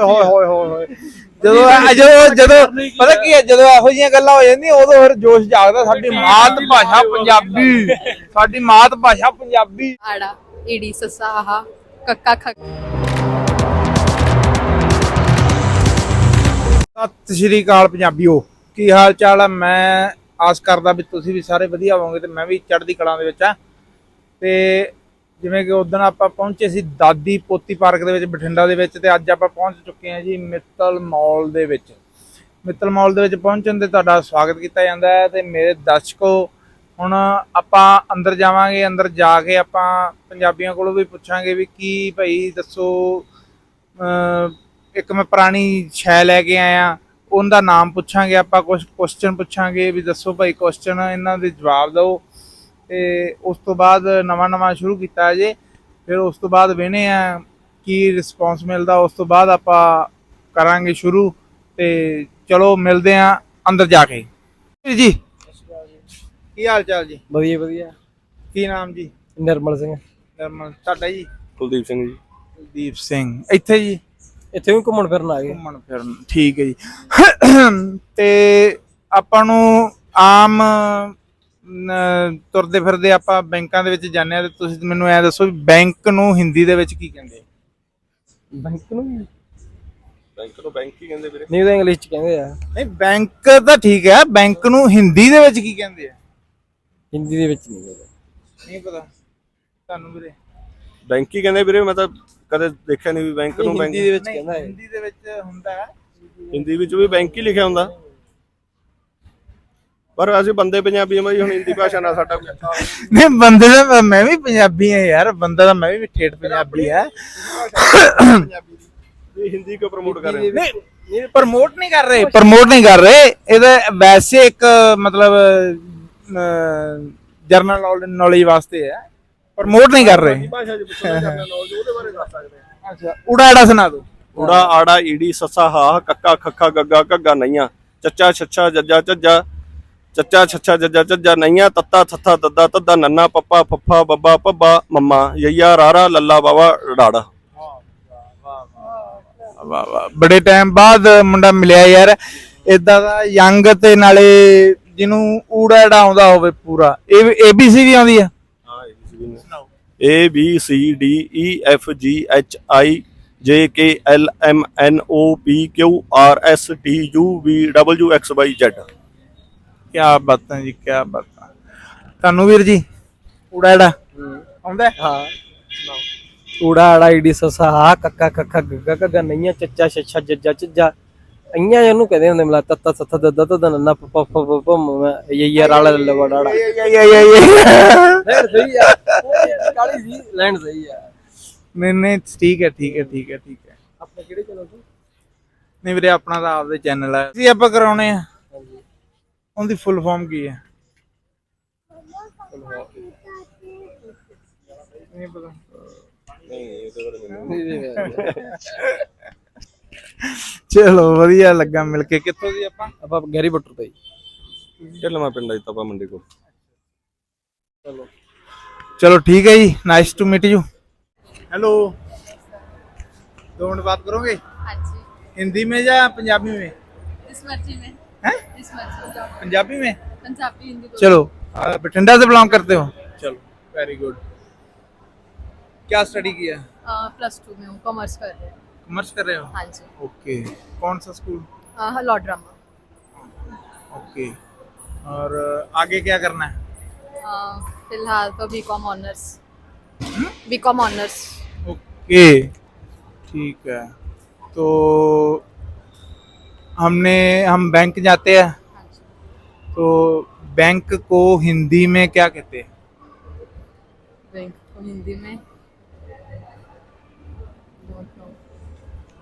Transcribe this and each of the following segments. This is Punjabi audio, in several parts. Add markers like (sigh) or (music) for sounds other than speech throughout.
ਹੋਏ ਹੋਏ ਹੋਏ ਹੋਏ। ਜਦੋਂ ਇਹ- ਜਦੋਂ ਜਦੋਂ ਪਤਾ ਕੀ ਹੈ ਜਦੋਂ ਇਹੋ ਜਿਹੀਆਂ ਗੱਲਾਂ ਹੋ ਜਾਂਦੀਆਂ ਉਦੋਂ ਫਿਰ ਜੋਸ਼ ਜਾਗਦਾ ਸਾਡੀ ਮਾਤ ਭਾਸ਼ਾ ਪੰਜਾਬੀ। ਸਾਡੀ ਮਾਤ ਭਾਸ਼ਾ ਪੰਜਾਬੀ। ਆੜਾ ਈੜੀ ਸੱਸਾ ਆਹਾ ਕੱਕਾ ਖੱਕ। ਸਤਿ ਸ਼੍ਰੀ ਅਕਾਲ ਪੰਜਾਬੀਓ। ਕੀ ਹਾਲ ਚਾਲ ਹੈ ਮੈਂ ਆਸ ਕਰਦਾ ਵੀ ਤੁਸੀਂ ਵੀ ਸਾਰੇ ਵਧੀਆ ਹੋਵੋਗੇ ਤੇ ਮੈਂ ਵੀ ਚੜ੍ਹਦੀ ਕਲਾ ਦੇ ਵਿੱਚ ਆ। ਤੇ ਜਿਵੇਂ ਕਿ ਉਦੋਂ ਆਪਾਂ ਪਹੁੰਚੇ ਸੀ ਦਾਦੀ ਪੋਤੀ ਪਾਰਕ ਦੇ ਵਿੱਚ, ਬਠਿੰਡਾ ਦੇ ਵਿੱਚ, ਤੇ ਅੱਜ ਆਪਾਂ ਪਹੁੰਚ ਚੁੱਕੇ ਹਾਂ ਜੀ ਮਿੱਤਲ ਮਾਲ ਦੇ ਵਿੱਚ। ਮਿੱਤਲ ਮਾਲ ਦੇ ਵਿੱਚ ਪਹੁੰਚਣ ਤੇ ਤੁਹਾਡਾ ਸਵਾਗਤ ਕੀਤਾ ਜਾਂਦਾ ਹੈ ਤੇ ਮੇਰੇ ਦਰਸ਼ਕੋ, ਹੁਣ ਆਪਾਂ ਅੰਦਰ ਜਾਵਾਂਗੇ, ਅੰਦਰ ਜਾ ਕੇ ਆਪਾਂ ਪੰਜਾਬੀਆਂ ਕੋਲੋਂ ਵੀ ਪੁੱਛਾਂਗੇ ਵੀ ਕੀ ਭਾਈ ਦੱਸੋ ਇੱਕ ਮੈਂ ਪੁਰਾਣੀ ਸ਼ੈ ਲੈ ਕੇ ਆਇਆ, ਉਹਦਾ ਨਾਮ ਪੁੱਛਾਂਗੇ ਆਪਾਂ ਕੁਝ ਕੁਐਸਚਨ ਪੁੱਛਾਂਗੇ ਵੀ ਦੱਸੋ ਭਾਈ ਕੁਐਸਚਨ ਇਹਨਾਂ ਦੇ ਜਵਾਬ ਦਿਓ। ਤੇ ਉਸ ਤੋਂ ਬਾਅਦ ਨਵਾਂ ਨਵਾਂ ਸ਼ੁਰੂ ਕੀਤਾ ਜੇ। ਫਿਰ ਉਸ ਤੋਂ ਬਾਅਦ ਵੇਨੇ ਆ ਕੀ ਰਿਸਪੌਂਸ ਮਿਲਦਾ। ਉਸ ਤੋਂ ਬਾਅਦ ਆਪਾਂ ਕਰਾਂਗੇ ਸ਼ੁਰੂ ਤੇ ਚਲੋ ਮਿਲਦੇ ਆ ਅੰਦਰ ਜਾ ਕੇ। ਜੀ ਕੀ ਹਾਲ ਚਾਲ ਜੀ? ਵਧੀਆ ਵਧੀਆ। ਕੀ ਨਾਮ ਜੀ? ਨਿਰਮਲ ਸਿੰਘ। ਨਰਮਲ ਤੁਹਾਡਾ ਜੀ? ਕੁਲਦੀਪ ਸਿੰਘ ਜੀ। ਦੀਪ ਸਿੰਘ ਇੱਥੇ ਜੀ? ਇੱਥੇ ਵੀ ਘੁੰਮਣ ਫਿਰਨ ਆ ਗਏ। ਘੁੰਮਣ ਫਿਰਨ ਠੀਕ ਹੈ ਜੀ। ਤੇ ਆਪਾਂ ਨੂੰ ਆਮ ਤੁਰਦੇ ਫਿਰਦੇ ਆਪਾਂ ਬੈਂਕਾਂ ਦੇ ਵਿੱਚ ਜਾਂਦੇ ਆ ਤੇ ਤੁਸੀਂ ਮੈਨੂੰ ਐ ਦੱਸੋ ਵੀ ਬੈਂਕ ਨੂੰ ਹਿੰਦੀ ਦੇ ਵਿੱਚ ਕੀ ਕਹਿੰਦੇ ਆ? ਬੈਂਕ ਨੂੰ? ਬੈਂਕ ਨੂੰ ਬੈਂਕ ਹੀ ਕਹਿੰਦੇ ਵੀਰੇ। ਨਹੀਂ ਤਾਂ ਇੰਗਲਿਸ਼ ਚ ਕਹਿੰਦੇ ਆ। ਨਹੀਂ ਬੈਂਕ ਤਾਂ ਠੀਕ ਹੈ ਬੈਂਕ ਨੂੰ ਹਿੰਦੀ ਦੇ ਵਿੱਚ ਕੀ ਕਹਿੰਦੇ ਆ? ਹਿੰਦੀ ਦੇ ਵਿੱਚ ਨਹੀਂ ਕਹਿੰਦੇ। ਨਹੀਂ ਪਤਾ। ਤੁਹਾਨੂੰ ਵੀਰੇ। ਬੈਂਕ ਹੀ ਕਹਿੰਦੇ ਵੀਰੇ ਮੈਂ ਤਾਂ ਕਦੇ ਦੇਖਿਆ ਨਹੀਂ ਵੀ ਬੈਂਕ ਨੂੰ ਬੈਂਕ। ਹਿੰਦੀ ਦੇ ਵਿੱਚ ਕਹਿੰਦਾ ਹੈ। ਹਿੰਦੀ ਦੇ ਵਿੱਚ ਹੁੰਦਾ ਹੈ। ਹਿੰਦੀ ਵਿੱਚ ਵੀ ਬੈਂਕ ਹੀ ਲਿਖਿਆ ਹੁੰਦਾ। ਪਰ ਅਸੀਂ ਬੰਦੇ ਪੰਜਾਬੀ ਆ ਬਾਈ ਹੁਣ ਹਿੰਦੀ ਭਾਸ਼ਾ ਨਾਲ ਸਾਡਾ ਕੋਈ ਨਹੀਂ ਬੰਦੇ ਦਾ ਮੈਂ ਵੀ ਪੰਜਾਬੀ ਆ ਯਾਰ ਬੰਦਾ ਤਾਂ ਮੈਂ ਵੀ ਠੇਠ ਪੰਜਾਬੀ ਆ। ਇਹ ਹਿੰਦੀ ਕਿਉਂ ਪ੍ਰਮੋਟ ਕਰ ਰਹੇ ਹੋ? ਨਹੀਂ ਪ੍ਰਮੋਟ ਨਹੀਂ ਕਰ ਰਹੇ ਪ੍ਰਮੋਟ ਨਹੀਂ ਕਰ ਰਹੇ। ਇਹਦਾ ਵੈਸੇ ਇੱਕ ਮਤਲਬ ਜਰਨਲ ਨੌਲੇਜ ਵਾਸਤੇ ਹੈ ਪ੍ਰਮੋਟ ਨਹੀਂ ਕਰ ਰਹੇ। ਭਾਸ਼ਾ ਚ ਪੁੱਛਣਾ ਕਰਨਾ ਨੌਲੇਜ ਉਹਦੇ ਬਾਰੇ ਦੱਸ ਸਕਦੇ ਆ। ਅੱਛਾ ਉਡਾੜਾ ਸੁਣਾ ਦੋ ਊੜਾ ਆੜਾ ਈੜੀ ਸੱਸਾ ਹਾ ਕੱਕਾ ਖੱਖਾ ਗੱਗਾ ਘੱਗਾ ਨਈਆਂ। ਚੱਚਾ ਛੱਛਾ ਜੱਜਾ ਝੱਜਾ ਚੱਚਾ ਛੱਛਾ ਜੱਜਾ ਝੱਜਾ ਨਈਆਂ ਤੱਤਾ ਥੱਥਾ ਦੱਦਾ ਤੱਦਾ ਨੰਨਾ ਪੱਪਾ ਫੱਫਾ ਬੱਬਾ ਪੱਬਾ ਮੰਮਾ ਯਈਆ ਰਾਰਾ ਲੱਲਾ ਬਾਵਾ ਡਾੜਾ ਵਾਹ ਵਾਹ ਬੜੇ ਟਾਈਮ ਬਾਅਦ ਮੁੰਡਾ ਮਿਲਿਆ ਯਾਰ। ਇਦਾਂ ਦਾ ਯੰਗ ਤੇ ਨਾਲੇ ਜਿਹਨੂੰ ਊੜਾੜਾ ਆਉਂਦਾ ਹੋਵੇ ਪੂਰਾ ਇਹ ਏਬੀਸੀ ਵੀ ਆਉਂਦੀ ਆ? ਹਾਂ A B C D E F G H I J K L M N O P Q R S T U V W X Y Z ਕੀ ਬਾਤਾਂ ਜੀ ਕੀ ਬਾਤਾਂ। ਤੁਹਾਨੂੰ ਵੀਰ ਜੀ ਊੜਾੜਾ ਆਉਂਦਾ? ਹੈ? ਊੜਾ ਆੜਾ ਈੜੀ ਸਸਾ ਹਾ ਕੱਕਾ ਖੱਖਾ ਗੱਗਾ ਗੱਗਾ ਨਈਆਂ ਚੱਚਾ ਛੱਛਾ ਜੱਜਾ ਚੱਜਾ ਅਈਆਂ ਇਹਨੂੰ ਕਹਿੰਦੇ ਹੁੰਦੇ ਮਲਾ ਤੱਤਾ ਸੱਥਾ ਦੱਦਾ ਤੱਦਾ ਨੰਨਾ ਪਪਾ ਪਪਾ ਮਮਾ ਯਈਆ ਰਾਲਾ ਯਾ ਲੈਣ ਸਹੀ ਆ। ਕਾਲੀ ਸੀ ਲੈਣ ਸਹੀ ਆ। ਨਹੀਂ ਨਹੀਂ ਠੀਕ ਹੈ ਠੀਕ ਹੈ ਠੀਕ ਹੈ ਠੀਕ ਹੈ। ਆਪਣੇ ਕਿਹੜੇ ਚੈਨਲ ਤੋਂ? ਨਹੀਂ ਵੀਰੇ ਆਪਣਾ ਤਾਂ ਆਪਦੇ ਚੈਨਲ ਹੈ ਜੀ ਆਪਾਂ ਕਰਾਉਣੇ ਆ। ਉਹਦੀ ਫੁੱਲ ਫਾਰਮ ਕੀ ਹੈ ਨਹੀਂ ਪਤਾ ਚਲੋ ਵਧੀਆ ਲੱਗਾ ਮਿਲ ਕੇ ਕਿੱਥੋਂ ਦੀ ਆਪਾਂ ਆਪਾਂ ਗੈਰੀ ਬਟਰ ਤੋਂ ਜੀ ਢਿੱਲਵਾਂ ਪਿੰਡ ਜੀ ਤਪਾ ਮੰਡੀ ਕੋ चलो ठीक है जी nice to meet you hello दो मिनट बात करोगे हाँ जी हिंदी में या पंजाबी में इस मर्जी में पंजाबी में? पंजाबी हिंदी चलो बठिंडा से बिलोंग करते हो? चलो वेरी गुड क्या स्टडी किया? प्लस टू में हूँ कॉमर्स कर रहे हैं। कॉमर्स कर रहे हो? हाँ जी। ओके कौन सा स्कूल लॉ ड्रामा ओके और आगे क्या करना है? फ़िलहाल तो B com honours B com honours okay ठीक है। तो हमने हम बैंक जाते हैं। तो बैंक को हिंदी में क्या कहते हैं? बैंक को हिंदी में?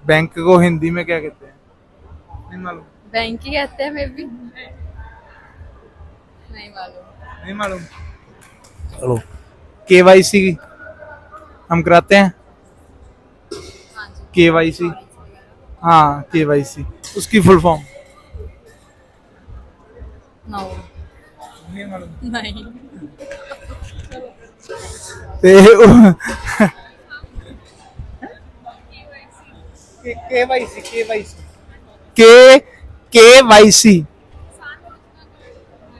बैंक को हिंदी में क्या कहते हैं? नहीं मालूम। बैंक ही कहते हैं मे बी नहीं मालूम। नहीं मालूम। चलो केवाईसी हम कराते हैं? हाँ केवाईसी हाँ केवाईसी उसकी फुल फॉर्म नो नहीं मालूम नहीं ਤੇ ਉਹ KYC KYC K KYC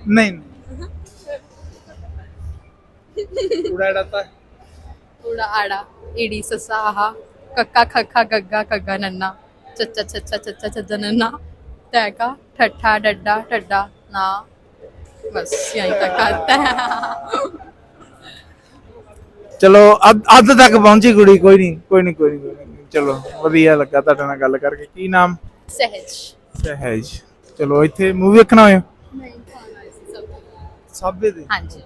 ਨਹੀਂ ਉੜਾ ਡਾਤਾ ਊੜਾ ਆੜਾ ਈੜੀ ਸੱਸਾ ਆਹਾ ਕੱਕਾ ਖੱਖਾ ਗੱਗਾ ਕੱਗਾ ਨੰਨਾ ਛੱਛਾ ਚੱਚਾ ਛੱਜਾ ਨੰਨਾ ਟੈਕਾ ਠੱਠਾ ਡੱਡਾ ਠੱਡਾ ਨਾ। ਬਸ ਯਹੀਂ ਤੱਕ ਆਤਾ ਹੈ ਚਲੋ ਅੱਧ ਅੱਧ ਤੱਕ ਪਹੁੰਚੀ ਕੁੜੀ ਕੋਈ ਨਹੀਂ ਕੋਈ ਨਹੀਂ ਕੋਈ ਨਹੀਂ ਚਲੋ ਵਧੀਆ ਲੱਗਾ ਤੁਹਾਡੇ ਨਾਲ ਗੱਲ ਕਰਕੇ। ਕੀ ਨਾਮ? ਸਹਿਜ। ਸਹਿਜ। ਚਲੋ ਇੱਥੇ ਮੂਵੀ ਵੇਖਣਾ ਹੋਇਆ? ਨਹੀਂ ਖਾਣਾ ਸੀ ਸਭ। ਸਾਬੇ ਦੇ? ਹਾਂਜੀ।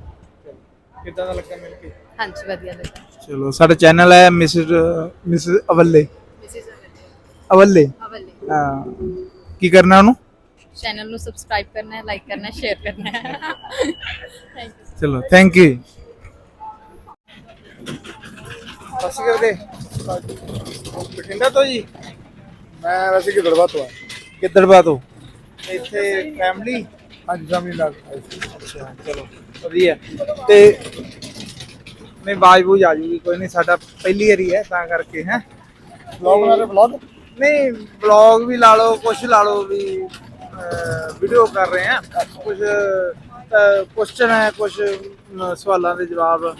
ਕਿੱਦਾਂ ਦਾ ਲੱਗਾ ਮਿਲ ਕੇ? ਹਾਂਜੀ ਵਧੀਆ ਲੱਗਾ। ਚਲੋ ਸਾਡਾ ਚੈਨਲ ਹੈ ਮਿਸਿਸ ਮਿਸਿਸ ਅਵੱਲੇ। ਅਵੱਲੇ? ਹਾਂ। ਕੀ ਕਰਨਾ ਉਹਨੂੰ? ਚੈਨਲ ਨੂੰ ਸਬਸਕ੍ਰਾਈਬ ਕਰਨਾ ਹੈ ਲਾਈਕ ਕਰਨਾ ਹੈ ਸ਼ੇਅਰ ਕਰਨਾ ਹੈ। ਥੈਂਕ ਯੂ ਚਲੋ ਥੈਂਕ ਯੂ ਸਸੀ ਕਰਦੇ ਬਠਿੰਡਾ ਤੋਂ ਜੀ? ਮੈਂ ਵੈਸੇ ਕਿਧਰਵਾ ਤੋਂ ਆ ਕਿੱਧਰਬਾ ਤੋਂ ਇੱਥੇ ਫੈਮਿਲੀ ਹਾਂਜੀ ਫੈਮਿਲੀ ਨਾਲ ਆਏ ਸੀ। ਅੱਛਾ ਚਲੋ ਵਧੀਆ। ਤੇ ਨਹੀਂ ਬਾਜ ਬੂਜ ਆ ਜੂਗੀ ਕੋਈ ਨਹੀਂ ਸਾਡਾ ਪਹਿਲੀ ਵਾਰੀ ਹੈ ਤਾਂ ਕਰਕੇ ਹੈ। ਵਲੌਗ ਬਣਾ ਰਹੇ ਵਲੌਗ ਨਹੀਂ ਬਲੌਗ ਵੀ ਲਾ ਲਓ ਕੁਝ ਲਾ ਲਓ ਵੀ ਵੀਡੀਓ ਕਰ ਰਹੇ ਆ ਕੁਝ ਕੁਐਸਚਨ ਹੈ ਕੁਝ ਸਵਾਲਾਂ ਦੇ ਜਵਾਬ।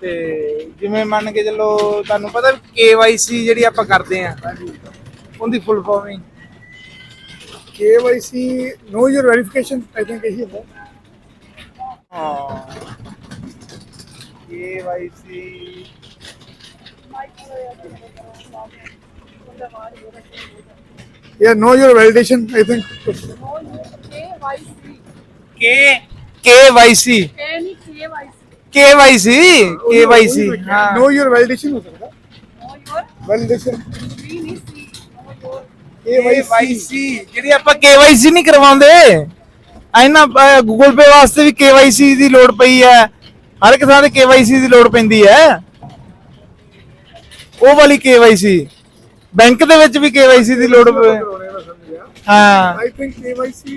ਤੇ ਜਿਵੇਂ ਮੰਨ ਕੇ ਚੱਲੋ ਤੁਹਾਨੂੰ ਪਤਾ KYC ਜਿਹੜੀ ਆਪਾਂ ਕਰਦੇ ਆ ਉਹਦੀ full farming KYC know your verification I think ਇਹੀ ਹੁੰਦਾ। ਹਾਂ। KYC yeah know your validation I think K KYC KYC KYC ਹਾਂ know your validation ਹੋ ਸਕਦਾ validation KYC ਜਿਹੜੀ ਆਪਾਂ KYC ਨਹੀਂ ਕਰਵਾਉਂਦੇ ਐਨਾ ਗੂਗਲ ਪੇ ਵਾਸਤੇ ਵੀ KYC ਦੀ ਲੋੜ ਪਈ ਹੈ ਹਰ ਇੱਕ ਥਾਂ ਤੇ KYC ਦੀ ਲੋੜ ਪੈਂਦੀ ਹੈ ਉਹ ਵਾਲੀ KYC ਬੈਂਕ ਦੇ ਵਿੱਚ ਵੀ KYC ਦੀ ਲੋੜ ਗਿਆ। ਹਾਂ। I think KYC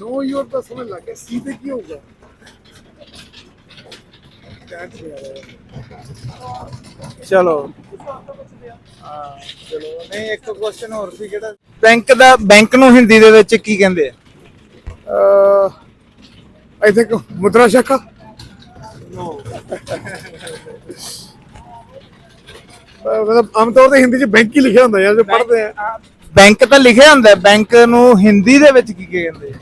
know your ਤਾਂ ਸਮਝ ਲੱਗ ਗਿਆ। ਸੀ ਤੇ ਕੀ ਹੋਊਗਾ? ਧਿਆਨ ਚ ਨਹੀਂ ਆ ਰਿਹਾ ਚਲੋ। ਹਾਂ ਚਲੋ। ਨਹੀਂ ਇੱਕ ਕੁਐਸਚਨ ਹੋਰ ਸੀ ਕਿਹੜਾ? ਬੈਂਕ ਦਾ ਬੈਂਕ ਨੂੰ ਹਿੰਦੀ ਦੇ ਵਿੱਚ ਕੀ ਕਹਿੰਦੇ ਆ? ਆਈ ਥਿੰਕ ਮੁਦਰਾ ਸ਼ਾਖਾ। ਮਤਲਬ ਆਮ ਤੌਰ ਤੇ ਹਿੰਦੀ ਚ ਬੈਂਕ ਹੀ ਲਿਖਿਆ ਹੁੰਦਾ ਯਾਰ ਜੋ ਪੜ੍ਹਦੇ ਆ। ਬੈਂਕ ਤਾਂ ਲਿਖਿਆ ਹੁੰਦਾ ਬੈਂਕ ਨੂੰ ਹਿੰਦੀ ਦੇ ਵਿੱਚ ਕੀ ਕਹਿੰਦੇ?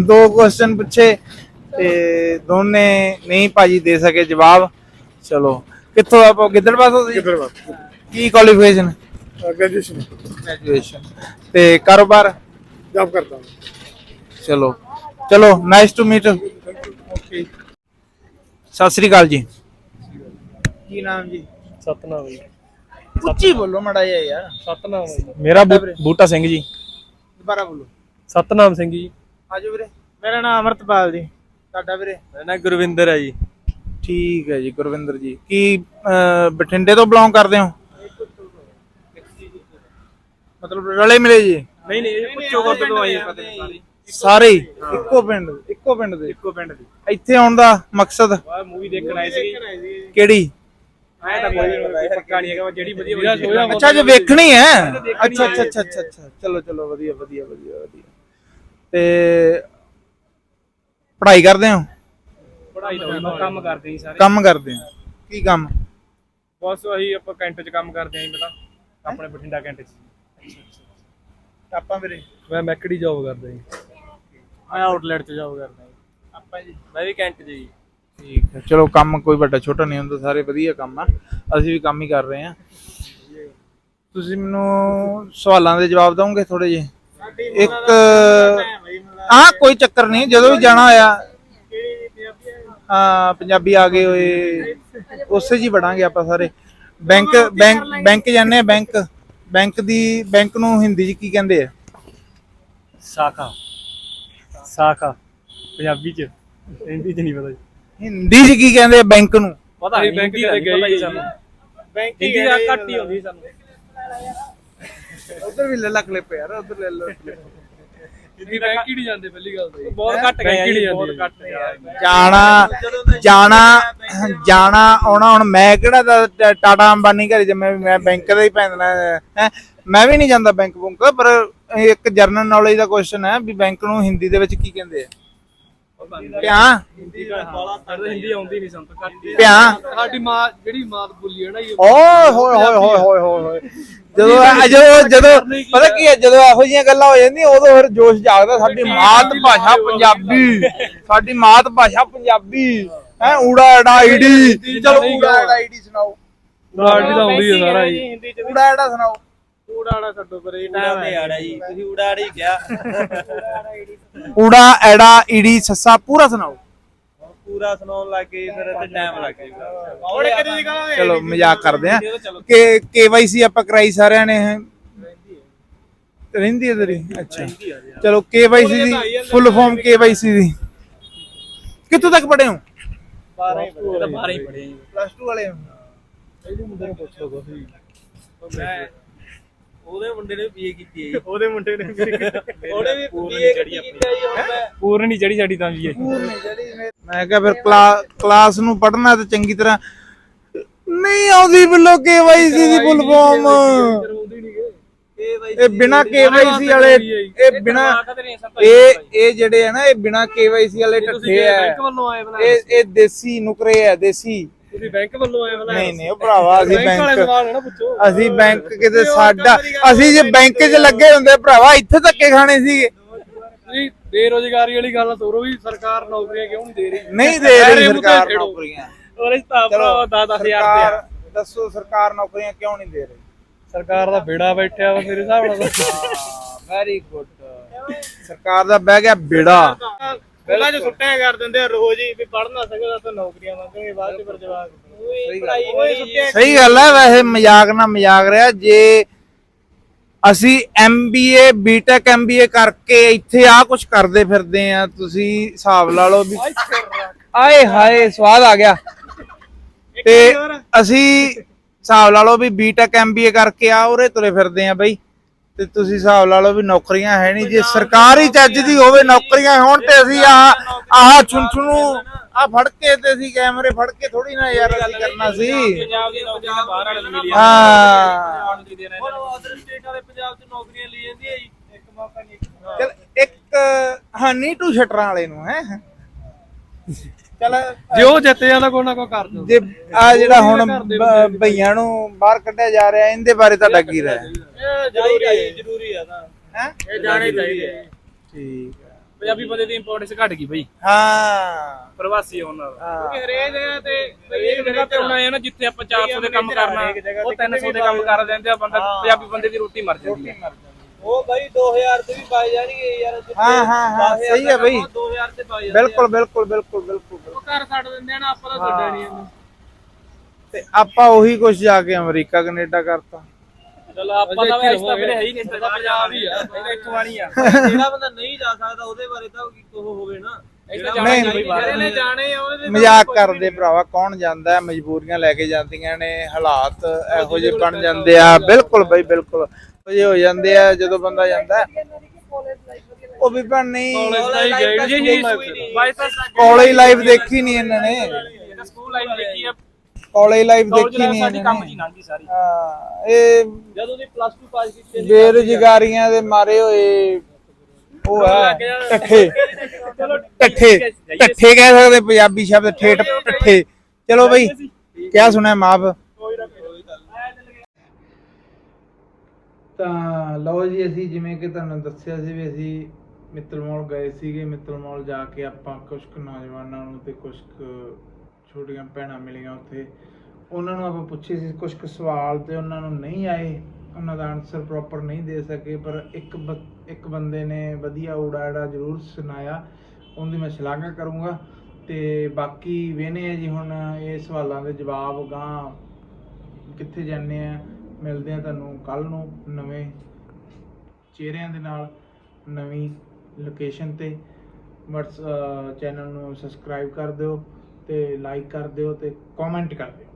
ਦੋ ਕੁਐਸਚਨ ਪੁੱਛੇ ਤੇ ਦੋਨੇ ਨਹੀਂ ਭਾਜੀ ਦੇ ਸਕੇ ਜਵਾਬ। ਚਲੋ ਕਿੱਥੋਂ ਆਪ ਗਿੱਦੜਵਾ ਤੋਂ ਸੀ? ਕਿਧਰ ਕੀ ਕੁਆਲੀਫਿਕੇਸ਼ਨ ਗ੍ਰੈਜੂਏਸ਼ਨ ਗ੍ਰੈਜੂਏਸ਼ਨ ਤੇ ਕਾਰੋਬਾਰ? ਜੌਬ ਕਰਦਾ ਹਾਂ। ਚਲੋ। ਚਲੋ nice to meat okay Sat Sri ਅਕਾਲ ਜੀ। ਕੀ ਨਾਮ ਜੀ? ਸਤਨਾਮ ਜੀ। ਉੱਚੀ ਬੋਲੋ ਮੜਾ ਜਿਹਾ ਯਾਰ। ਸਤਨਾਮ ਜੀ। ਮੇਰਾ ਬੂ- ਬੂਟਾ ਸਿੰਘ ਜੀ। ਦੁਬਾਰਾ ਬੋਲੋ। ਸਤਨਾਮ ਸਿੰਘ ਜੀ। ਆਜੋ ਵੀਰੇ। ਮੇਰਾ ਨਾਮ ਅਮਰਤਪਾਲ ਜੀ। ਤੁਹਾਡਾ ਵੀਰੇ? ਮੇਰਾ ਨਾਮ ਗੁਰਵਿੰਦਰ ਹੈ ਜੀ। ਠੀਕ ਹੈ ਜੀ ਗੁਰਵਿੰਦਰ ਜੀ। ਕੀ ਅਹ, ਬਠਿੰਡੇ ਤੋਂ ਬਿਲੋਂਗ ਕਰਦੇ ਹੋ? ਮਤਲਬ ਰਲੇ ਮਿਲੇ ਜੀ। ਨਹੀਂ ਨਹੀਂ ਇਹ ਪੁੱਛੋ ਗੁਰਦ ਤੋਂ ਆਈ ਫਤਿਹ ਸਾਰੀ। ਸਾਰੇ। ਹੀ? ਇੱਕੋ ਪਿੰਡ ਇੱਕੋ ਪਿੰਡ ਦੇ? ਇੱਕੋ ਪਿੰਡ ਦੀ। ਇੱਥੇ ਆਉਣ ਦਾ ਮਕਸਦ? ਮੂਵੀ ਦੇਖਣ ਆਏ ਸੀ ਕਿਹੜੀ? ਆਇਆ ਤਾਂ ਕੋਈ ਪੱਕਾ ਨਹੀਂ ਹੈਗਾ ਜਿਹੜੀ ਵਧੀਆ ਵਧੀਆ ਅੱਛਾ ਜੇ ਵੇਖਣੀ ਹੈ। ਅੱਛਾ ਅੱਛਾ ਅੱਛਾ ਅੱਛਾ ਅੱਛਾ। ਚਲੋ ਚਲੋ ਵਧੀਆ ਵਧੀਆ ਵਧੀਆ ਵਧੀਆ। ਤੇ ਪੜ੍ਹਾਈ ਕਰਦੇ ਹੋ? ਪੜਾਈ ਦਾ ਕੰਮ ਕਰਦੇ ਸੀ ਸਾਰੇ। ਕੰਮ ਕਰਦੇ ਹੋ। ਕੀ ਕੰਮ? ਬਸ ਆਹੀ ਆਪਾਂ ਕੈਂਟ 'ਚ ਕੰਮ ਕਰਦੇ ਆਂ ਜੀ ਪਤਾ ਆਪਣੇ ਬਠਿੰਡਾ ਕੈਂਟ 'ਚ। ਆਪਾਂ ਵੀਰੇ? ਮੈਂ ਮੈਕੜੀ ਜੌਬ ਕਰਦਾ ਜੀ। ਮੈਂ ਆਊਟਲੈਟ 'ਚ ਜੌਬ ਕਰਦਾ ਜੀ। ਆਪਾਂ ਜੀ? ਮੈਂ ਵੀ ਕੈਂਟ ਜੀ। ਠੀਕ ਹੈ। ਚਲੋ ਕੰਮ ਕੋਈ ਵੱਡਾ ਛੋਟਾ ਨਹੀਂ ਹੁੰਦਾ ਸਾਰੇ ਵਧੀਆ ਕੰਮ ਆ। ਅਸੀਂ ਵੀ ਕੰਮ ਹੀ ਕਰ ਰਹੇ ਹਾਂ। ਤੁਸੀਂ ਮੈਨੂੰ ਸਵਾਲਾਂ ਦੇ ਜਵਾਬ ਦਵੋਗੇ ਥੋੜੇ ਜਿਹੇ? ਇੱਕ ਹਾਂ ਕੋਈ ਚੱਕਰ ਨਹੀਂ ਜਦੋਂ ਵੀ ਜਾਣਾ ਹੋਇਆ। ਹਾਂ ਪੰਜਾਬੀ ਆ ਗਏ ਹੋਏ। ਉਸੇ ਜੀ ਬੜਾਂਗੇ ਆਪਾਂ ਸਾਰੇ। ਬੈਂਕ ਬੈਂਕ ਬੈਂਕ ਜਾਂਦੇ ਆ ਬੈਂਕ। ਬੈਂਕ ਦੀ ਬੈਂਕ ਨੂੰ ਹਿੰਦੀ 'ਚ ਕੀ ਕਹਿੰਦੇ ਆ? ਸਾਖਾ। ਸਾਖਾ। ਪੰਜਾਬੀ 'ਚ। ਹਿੰਦੀ 'ਚ ਨਹੀਂ ਪਤਾ ਜੀ। ਹਿੰਦੀ 'ਚ ਕੀ ਕਹਿੰਦੇ ਆ ਬੈਂਕ ਨੂੰ? ਪਤਾ ਨਹੀਂ ਬੈਂਕ ਹਿੰਦੀ ਦਾ ਤੇ ਜੀ ਸਾਨੂੰ। ਹਿੰਦੀ ਦਾ ਘੱਟ ਹੀ ਹੁੰਦੀ ਸਾਨੂੰ। ਉਧਰ ਵੀ ਲੈ ਲਾ ਕਲਿੱਪ ਯਾਰ ਉਧਰ ਲੈ ਲਓ ਹਿੰਦੀ ਬੈਂਕ ਹੀ ਨਹੀਂ ਜਾਂਦੇ ਪਹਿਲੀ ਗੱਲ ਤਾਂ ਬਹੁਤ ਘੱਟ ਗਏ ਆ ਜੀ, ਬਹੁਤ ਘੱਟ ਜਾਣਾ ਜਾਣਾ ਜਾਣਾ ਆਉਣਾ ਹੁਣ ਮੈਂ ਕਿਹੜਾ ਟਾਟਾ ਅੰਬਾਨੀ ਘਰੇ ਜੰਮਿਆ ਵੀ ਮੈਂ ਬੈਂਕ ਦਾ ਹੀ ਪੈਂਦਾ ਹੈ। ਮੈਂ ਵੀ ਨਹੀਂ ਜਾਂਦਾ ਬੈਂਕ ਬੁੰਕ ਪਰ ਇੱਕ ਜਰਨਲ ਨੌਲੇਜ ਦਾ ਕੁਐਸਚਨ ਹੈ ਵੀ ਬੈਂਕ ਨੂੰ ਹਿੰਦੀ ਦੇ ਵਿੱਚ ਕੀ ਕਹਿੰਦੇ ਆ? ਪਿਆ? ਹਿੰਦੀ ਹਿੰਦੀ ਆਉਂਦੀ ਨਹੀਂ ਸੰਤ ਘੱਟ ਪਿਆ? ਸਾਡੀ ਮਾਂ ਜਿਹੜੀ ਮਾਂ ਬੋਲੀ ਹੈ ਨਾ ਇਹ ਓਏ ਹੋਏ ਹੋਏ ਹੋਏ ਹੋਏ ਹੋਏ ਹੋਏ ਜਦੋਂ ਇਹ- ਜਦੋਂ ਜਦੋਂ ਪਤਾ ਕੀ ਹੈ ਜਦੋਂ ਇਹੋ ਜਿਹੀਆਂ ਗੱਲਾਂ ਹੋ ਜਾਂਦੀਆਂ ਉਦੋਂ ਫਿਰ ਜੋਸ਼ ਜਾਗਦਾ ਸਾਡੀ ਮਾਤ ਭਾਸ਼ਾ ਪੰਜਾਬੀ। ਸਾਡੀ ਮਾਤ ਭਾਸ਼ਾ ਪੰਜਾਬੀ। ਹੈ ਊੜਾ ਐੜਾ ਈੜੀ ਚਲੋ ਊੜਾ ਐੜਾ ਈੜੀ ਸੁਣਾਓ। ਸਾਡੀ ਤਾਂ ਆਉਂਦੀ ਹੈ ਸਾਰਾ ਜੀ। ਊੜਾ ਐੜਾ ਸੁਣਾਓ। ਊੜਾੜਾ ਛੱਡੋ ਪਰੇ ਊੜਾ ਤੇ ਆੜਾ ਜੀ ਤੁਸੀਂ ਊੜਾ ਆੜੀ ਕਿਹਾ। ਊੜਾ ਐੜਾ ਈੜੀ ਸੱਸਾ ਪੂਰਾ ਸੁਣਾਓ। ਪੂਰਾ ਸੁਣਾਉਣ ਲੱਗੇ ਫਿਰ ਤੇ ਟਾਈਮ ਲੱਗ ਜਾਊਗਾ ਹੁਣ ਚਲੋ ਮਜ਼ਾਕ ਕਰਦੇ ਆ ਕਿ ਕੇਵਾਈਸੀ ਆਪਾਂ ਕਰਾਈ ਸਾਰਿਆਂ ਨੇ ਰਹਿੰਦੀ ਹੈ। ਤੇਰੀ? ਅੱਛਾ। ਚਲੋ ਕੇਵਾਈਸੀ ਦੀ ਫੁੱਲ ਫਾਰਮ ਕੇਵਾਈਸੀ ਦੀ। ਕਿੱਥੋਂ ਤੱਕ ਪੜ੍ਹੇ ਹੋ? 12 ਹੀ ਪੜ੍ਹੇ ਤਾਂ 12 ਹੀ ਪੜ੍ਹੇ ਜੀ। ਪਲੱਸ 2 ਵਾਲੇ ਹੋ ਮੈਂ ਉਹਦੇ ਮੁੰਡੇ ਨੇ ਬੀਏ ਕੀਤੀ ਹੈ ਉਹਦੇ ਮੁੰਡੇ ਨੇ (laughs) ਉਹਨੇ ਵੀ ਬੀਏ ਕੀਤਾ ਜੀ ਹੁਣ ਮੈਂ ਪੂਰ ਨਹੀਂ ਚੜੀ ਸਾਡੀ ਤਾਂ ਵੀ ਇਹ ਮੈਂ ਕਿਹਾ ਫਿਰ ਕਲਾ- ਕਲਾਸ ਨੂੰ ਪੜ੍ਹਨਾ ਤੇ ਚੰਗੀ ਤਰ੍ਹਾਂ ਨਹੀਂ ਆਉਂਦੀ ਬਿੱਲੋ ਕੇਵਾਈਸੀ ਦੀ ਫੁੱਲ ਫਾਰਮ ਆਉਂਦੀ ਨਹੀਂ ਗਏ ਇਹ ਬਿਨਾ ਕੇਵਾਈਸੀ ਵਾਲੇ ਇਹ ਬਿਨਾ ਇਹ ਇਹ ਜਿਹੜੇ ਆ ਨਾ ਇਹ ਬਿਨਾ ਕੇਵਾਈਸੀ ਵਾਲੇ ਠੱਠੇ ਆ। ਇਹ ਇਹ ਦੇਸੀ ਨੁਕਰੇ ਆ ਦੇਸੀ ਤੁਸੀਂ ਬੈਂਕ ਵੱਲੋਂ ਆਏ ਬਣਾ ਨਹੀਂ ਨਹੀਂ ਉਹ ਭਰਾਵਾ ਅਸੀਂ ਬੈਂਕ ਵਾਲੇ ਬੈਂਕ ਸਵਾਲ ਹੈ ਨਾ ਪੁੱਛੋ। ਅਸੀਂ ਬੈਂਕ ਕਿਤੇ ਸਾਡਾ ਅਸੀਂ ਜੇ ਬੈਂਕ 'ਚ ਲੱਗੇ ਹੁੰਦੇ ਭਰਾਵਾ ਇੱਥੇ ਧੱਕੇ ਖਾਣੇ ਸੀਗੇ। ਤੁਸੀਂ ਬੇਰੋਜ਼ਗਾਰੀ ਵਾਲੀ ਗੱਲ ਤੋਰੋ ਵੀ ਸਰਕਾਰ ਨੌਕਰੀਆਂ ਕਿਉਂ ਨਹੀਂ ਦੇ ਰਹੀ? ਨਹੀਂ ਦੇ ਰਹੀ ਸਰਕਾਰ। ਨੌਕਰੀਆਂ। ਉਹਦੇ ਤਾਂ ਚਲੋ ਭਰਾ 10 ਸਰਕਾਰ ਦੱਸੋ ਸਰਕਾਰ ਨੌਕਰੀਆਂ ਕਿਉਂ ਨਹੀਂ ਦੇ ਰਹੀ? ਸਰਕਾਰ ਦਾ ਬੇੜਾ ਬੈਠਿਆ ਵਾ ਮੇਰੇ ਹਿਸਾਬ ਨਾਲ। ਵੈਰੀ ਗੁੱਡ ਸਰਕਾਰ ਦਾ ਬਹਿ ਗਿਆ ਬੇੜਾ। ਪਹਿਲਾਂ ਜੋ ਸੁੱਟਿਆ ਕਰ ਦਿੰਦੇ ਆ ਰੋਜ਼ ਹੀ ਵੀ ਪੜ੍ਹ ਨਾ ਸਕਦਾ ਤਾਂ ਨੌਕਰੀਆਂ ਮੰਗਣਗੇ ਬਾਅਦ ਚ ਫਿਰ ਜਵਾਬ ਸਹੀ ਗੱਲ ਹੈ ਵੈਸੇ ਮਜ਼ਾਕ ਨਾ ਮਜ਼ਾਕ ਰਿਹਾ। ਜੇ ਅਸੀਂ ਐਮਬੀਏ ਬੀਟੈਕ ਐਮਬੀਏ ਕਰਕੇ ਇੱਥੇ ਆ ਕੁਝ ਕਰਦੇ ਫਿਰਦੇ ਆ ਤੁਸੀਂ ਹਿਸਾਬ ਲਾ ਲਓ ਵੀ ਆਏ ਹਾਏ ਸਵਾਦ ਆ ਗਿਆ। ਤੇ ਅਸੀਂ ਹਿਸਾਬ ਲਾ ਲਓ ਵੀ ਬੀਟੈਕ ਐਮਬੀਏ ਕਰਕੇ ਆ ਉਰੇ ਤੁਰੇ ਫਿਰਦੇ ਆ ਬਈ। ਤੇ ਤੁਸੀਂ ਹਿਸਾਬ ਲਾ ਲਓ ਵੀ ਨੌਕਰੀਆਂ ਹੈ ਨਹੀਂ ਜੇ ਸਰਕਾਰੀ ਚੱਜ ਦੀ ਹੋਵੇ ਨੌਕਰੀਆਂ ਹੋਣ ਤੇ ਅਸੀਂ ਆਹ ਆਹ ਛੁੰਛਣੂ ਆ ਫੜ ਕੇ ਤੇ ਅਸੀਂ ਕੈਮਰੇ ਫੜ ਕੇ ਥੋੜੀ ਨਾ ਯਾਰ ਅਸੀਂ ਕਰਨਾ ਸੀ। ਪੰਜਾਬ ਦੀ ਨੌਕਰੀਆਂ ਬਾਹਰ ਵਾਲੇ ਨੂੰ ਮਿਲੀ ਹਾਂ। ਹੁਣ ਅਦਰ ਸਟੇਟ ਵਾਲੇ ਪੰਜਾਬ 'ਚ ਨੌਕਰੀਆਂ ਲਈ ਜਾਂਦੀ ਹੈ ਜੀ। ਇੱਕ ਮੌਕਾ ਨਹੀਂ ਚਲ ਇੱਕ ਹਨੀ ਟੂ ਸ਼ਟਰਾਂ ਵਾਲੇ ਨੂੰ ਹੈ। ਚਲ ਜੇ ਉਹ ਜਿੱਤ ਜਾਂਦਾ ਕੋਈ ਨਾ ਕੋਈ ਕਰ ਦੋ ਜੇ ਆ ਜਿਹੜਾ ਹੁਣ ਬ- ਭਈਆਂ ਨੂੰ ਬਾਹਰ ਕੱਢਿਆ ਜਾ ਰਿਹਾ ਇਹਦੇ ਬਾਰੇ ਤੁਹਾਡਾ ਕੀ ਰਾਏ? ਇਹ ਜ਼ਰੂਰੀ ਹੈ ਜ਼ਰੂਰੀ ਹੈ ਨਾ ਹੈ? ਇਹ ਜਾਣੇ ਚਾਹੀਦੇ ਠੀਕ ਹੈ ਪੰਜਾਬੀ ਬੰਦੇ ਦੀ ਇੰਪੋਰਟੈਂਸ ਘਟ ਗਈ ਬਈ। ਹਾਂ। ਪ੍ਰਵਾਸੀ ਉਹਨਾਂ ਦਾ। ਹਾਂ। ਹਰੇਕ ਜਗ੍ਹਾ ਤੇ ਹਰੇਕ ਜਗ੍ਹਾ ਤੇ ਆਉਣਾ ਹੈ ਨਾ ਜਿੱਥੇ ਆਪਾਂ 400 ਦੇ ਕੰਮ ਕਰਨਾ ਉਹ 300 ਦੇ ਕੰਮ ਕਰ ਦਿੰਦੇ ਆ ਬੰਦਾ ਪੰਜਾਬੀ ਬੰਦੇ ਦੀ ਰੋਟੀ ਮਰ ਜਾਂਦੀ ਹੈ। ਉਹ ਬਾਈ 2000 ਤੇ ਵੀ ਪਾਈ ਯਾਰ ਜਿੱਥੇ ਹਾਂ, ਹਾਂ, ਹਾਂ, 10,000 ਸਹੀ ਹੈ ਬਈ। 2000 ਤੇ ਪਾਈ ਜਾਂਦੇ ਬਿਲਕੁਲ ਬਿਲਕੁਲ ਬਿਲਕੁਲ ਬਿਲਕੁਲ ਉਹ ਘਰ ਛੱਡ ਦਿੰਦੇ ਆ ਨਾ ਆਪਾਂ ਤਾਂ ਛੱਡਿਆ ਨਹੀਂ ਇਹਨੂੰ। ਤੇ ਆਪਾਂ ਉਹੀ ਕੁਝ ਜਾ ਕੇ ਅਮਰੀਕਾ ਕੈਨੇਡਾ ਕਰਤਾ। ਚਲੋ ਆਪਾਂ ਤਾਂ ਰਿਸ਼ਤਾ ਵੀਰੇ ਹੈ ਹੀ ਨਹੀਂ ਰਿਸ਼ਤਾ ਪੰਜਾਬ ਹੀ ਆ। ਇਹ ਇੱਥੋਂ ਵਾਲੀ ਆ। (laughs) ਜਿਹੜਾ ਬੰਦਾ ਨਹੀਂ ਜਾ ਸਕਦਾ ਉਹਦੇ ਬਾਰੇ ਤਾਂ ਉਹ ਹੋਵੇ ਨਾ। ਜਿਹੜਾ ਜਾਣਾ ਨਹੀਂ, ਹੀ ਨਹੀਂ ਨਹੀਂ, ਜਿਹੜੇ ਨੇ ਜਾਣੇ ਆ ਉਹਦੇ ਮਜ਼ਾਕ ਕਰਦੇ ਭਰਾਵਾ ਕੌਣ ਜਾਂਦਾ ਹੈ? ਮਜਬੂਰੀਆਂ ਲੈ ਕੇ ਜਾਂਦੀਆਂ ਨੇ ਹਾਲਾਤ ਇਹੋ ਜਿਹੇ ਬਣ ਜਾਂਦੇ ਆ। ਬਿਲਕੁਲ ਬਈ ਬਿਲਕੁਲ। ਜਿਹੇ ਹੋ ਜਾਂਦੇ ਆ ਜਦੋਂ ਬੰਦਾ ਜਾਂਦਾ। ਉਹ ਵੀ ਭੈਣ ਨਹੀਂ ਕਾਲਜ ਜੀ ਲਾਈਫ ਦੇਖੀ ਨਹੀਂ ਇਹਨਾਂ ਨੇ। ਸਕੂਲ ਲਾਈਫ ਦੇਖੀ ਆ। ਕਾਲਜ ਲਾਈਫ ਦੇਖੀ ਨਹੀਂ ਸਾਡੀ ਇਹਨਾਂ ਕੰਮ ਨੇ। ਦੀ ਲੰਘੀ ਸਾਰੀ। ਹਾਂ ਇਹ ਜਦੋਂ ਦੀ ਪਲੱਸ 2 ਪਾਸ ਕੀਤੀ ਬੇਰੁਜ਼ਗਾਰੀਆਂ ਦੇ ਮਾਰੇ ਹੋਏ ਉਹ ਹੈ ਟੱਠੇ ਟੱਠੇ ਟੱਠੇ ਕਹਿ ਸਕਦੇ ਪੰਜਾਬੀ ਸ਼ਬਦ ਠੇਠ ਟੱਠੇ ਚਲੋ ਬਈ ਕਿਆ ਸੁਣਿਆ ਮਾਫ ਤਾਂ ਲਓ ਜੀ, ਅਸੀਂ ਜਿਵੇਂ ਕਿ ਤੁਹਾਨੂੰ ਦੱਸਿਆ ਸੀ ਵੀ ਅਸੀਂ ਮਿੱਤਲ ਮੌਲ ਗਏ ਸੀਗੇ। ਮਿੱਤਲ ਮੌਲ ਜਾ ਕੇ ਆਪਾਂ ਕੁਝ ਕੁ ਨੌਜਵਾਨਾਂ ਨੂੰ ਤੇ ਕੁਝ ਕੁ ਛੋਟੀਆਂ ਭੈਣਾਂ ਮਿਲੀਆਂ ਉੱਥੇ। ਉਹਨਾਂ ਨੂੰ ਆਪਾਂ ਪੁੱਛੇ ਸੀ ਕੁਝ ਕੁ ਸਵਾਲ ਤੇ ਉਹਨਾਂ ਨੂੰ ਨਹੀਂ ਆਏ। ਉਹਨਾਂ ਦਾ ਆਨਸਰ ਪ੍ਰੋਪਰ ਨਹੀਂ ਦੇ ਸਕੇ, ਪਰ ਇੱਕ ਬ- ਇੱਕ ਬੰਦੇ ਨੇ ਵਧੀਆ ਊੜਾੜਾ ਜ਼ਰੂਰ ਸੁਣਾਇਆ। ਉਹਦੀ ਮੈਂ ਸ਼ਲਾਘਾ ਕਰੂੰਗਾ। ਤੇ ਬਾਕੀ ਵੇਨੇ ਆ ਜੀ ਹੁਣ ਇਹ ਸਵਾਲਾਂ ਦੇ ਜਵਾਬ ਗਾਂ ਕਿੱਥੇ ਜਾਂਦੇ ਆ। ਮਿਲਦੇ ਆ ਤੁਹਾਨੂੰ ਕੱਲ ਨੂੰ ਨਵੇਂ ਚਿਹਰਿਆਂ ਦੇ ਨਾਲ, ਨਵੀਂ ਲੋਕੇਸ਼ਨ ਤੇ। ਵਟਸ ਚੈਨਲ ਨੂੰ ਸਬਸਕ੍ਰਾਈਬ ਕਰ ਦਿਓ ਤੇ ਲਾਈਕ ਕਰ ਦਿਓ ਤੇ ਕਮੈਂਟ ਕਰ ਦਿਓ।